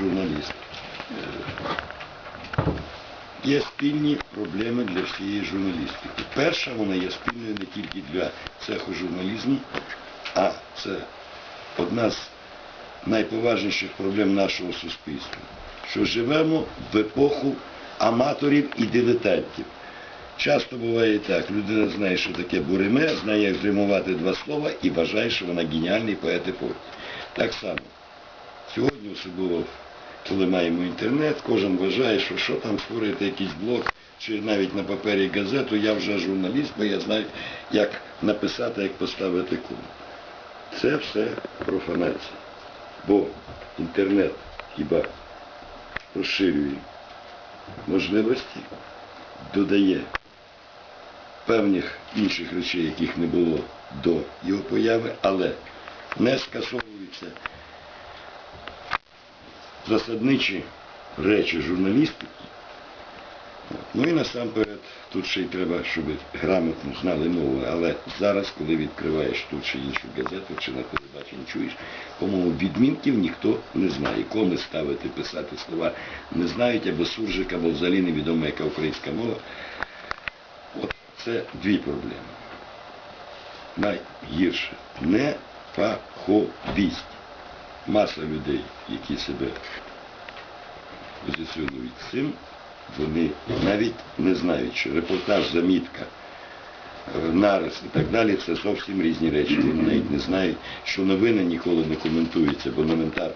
журналіст. Е, Є спільні проблеми для всієї журналістики. Перша, вона є спільною не тільки для цеху журналізму, а це одна з найповажніших проблем нашого суспільства, що живемо в епоху аматорів і дилетантів. Часто буває так, людина знає, що таке буреме, знає, як зримувати два слова і вважає, що вона геніальний поет епохи. Так само. Сьогодні, особливо, коли маємо інтернет, кожен вважає, що що там створити якийсь блог, чи навіть на папері газету, я вже журналіст, бо я знаю, як написати, як поставити кому. Це все профанація. Бо інтернет хіба розширює можливості, додає певних інших речей, яких не було до його появи, але не скасовуються засадничі речі журналістики. Ну і насамперед, тут ще й треба, щоб грамотно знали мову, але зараз, коли відкриваєш ту чи іншу газету, чи на телебаченні чуєш, по-моєму, відмінків ніхто не знає. Коми ставити, писати слова не знають, або суржик, або взагалі невідомо, яка українська мова. От це дві проблеми. Найгірше нефаховість. Маса людей, які себе позиціонують цим, вони навіть не знають, що репортаж, замітка, е, нарис і так далі це зовсім різні речі. Вони навіть не знають, що новини ніколи не коментуються, бо коментар,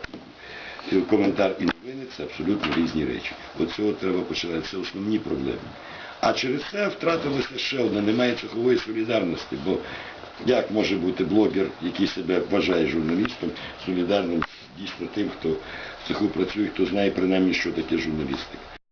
коментар і новини це абсолютно різні речі. От цього треба починати. Це основні проблеми. А через це втратилося ще одне, немає цехової солідарності, бо як може бути блогер, який себе вважає журналістом, солідарним дійсно тим, хто в цеху працює, хто знає принаймні, що таке журналістика.